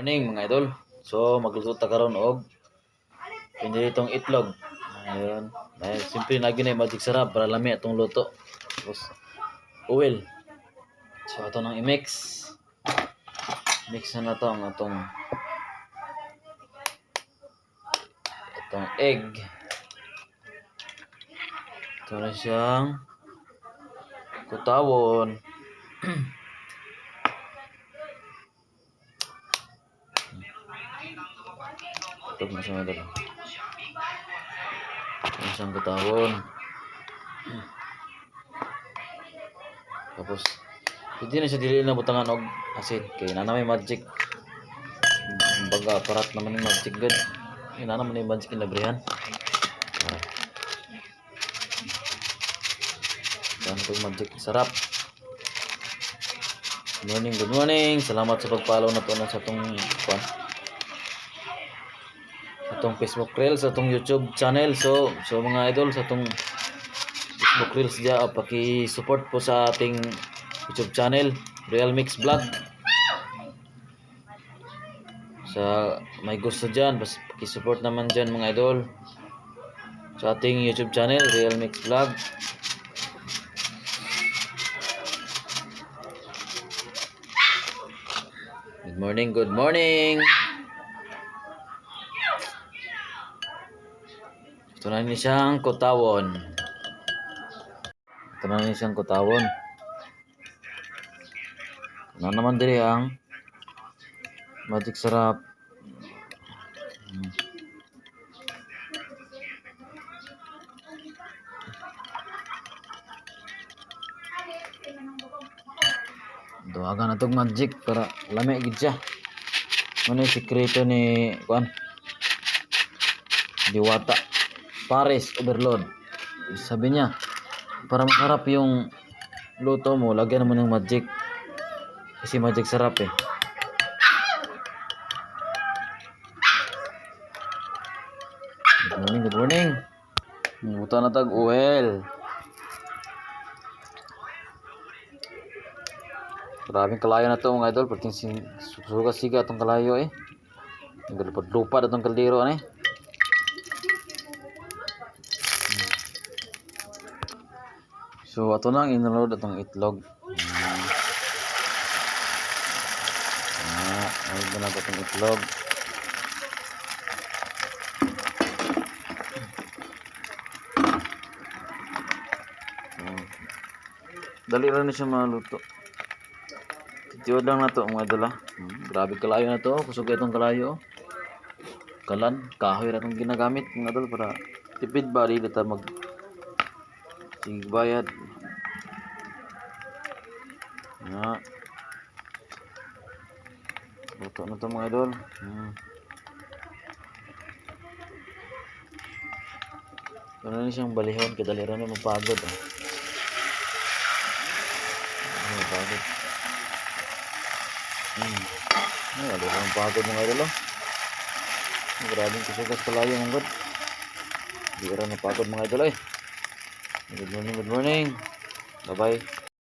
Morning mga idol. So magluto ta karon og pinilitong itlog. Ayun. Ay simple na gyud magic sarap para lami atong luto. Tapos oil. So ato nang i-mix. Mix na to ang atong atong egg. Ito na siyang kutawon. Ito. Ito na siyang kutawon. Tapos, hindi na siya dili na butangan og asin. Kaya na may magic. Baga, parat naman yung magic good. Kaya na naman yung magic yung labrihan. Yan ito yung magic. Sarap. Good morning, good morning. Salamat sa pag-follow na to na sa itong kwan. Itong Facebook Reels, sa itong YouTube channel. So, so mga idol, sa itong Facebook Reels dyan, uh, paki-support po sa ating YouTube channel, Real Mix Vlog. Sa may gusto dyan, bas paki-support naman dyan mga idol. Sa ating YouTube channel, Real Mix Vlog. Good morning, good morning. Ito na ni siyang kutawon. Ito na ni siyang kutawon. Ano naman diri ang magic sarap. Hmm. Duwagan na tong magic para lami gid siya. Ano yung sikreto ni kuan? Diwata. Paris Overload. Sabi niya, para masarap yung luto mo, lagyan mo ng magic. Kasi magic sarap eh. Good morning, good morning. Buta na tag oil. Maraming kalayo na to mga idol. Pagking sin suga siga itong kalayo eh. Lupad-lupad itong kaldero eh. So, ato nang inload atong itlog. Ah, ay na nato itong itlog. Hmm. Dali lang na siya maluto. Titiwad lang na to mga idol ah. Hmm, grabe kalayo na to. Kusog itong kalayo. oh. Kalan, kahoy na itong ginagamit mga idol para tipid ba dili ta mag Sige bayad. Nga. Luto na to mga idol. Hmm. Ano na siyang balihon, kadalira na mapagod. Ah. Ano, mapagod. Hmm. Ay, alira mapagod mga idol. Oh. Grabing kusugas kalayo mga god. Di ra mapagod mga idol eh. Good morning, good morning. Bye-bye.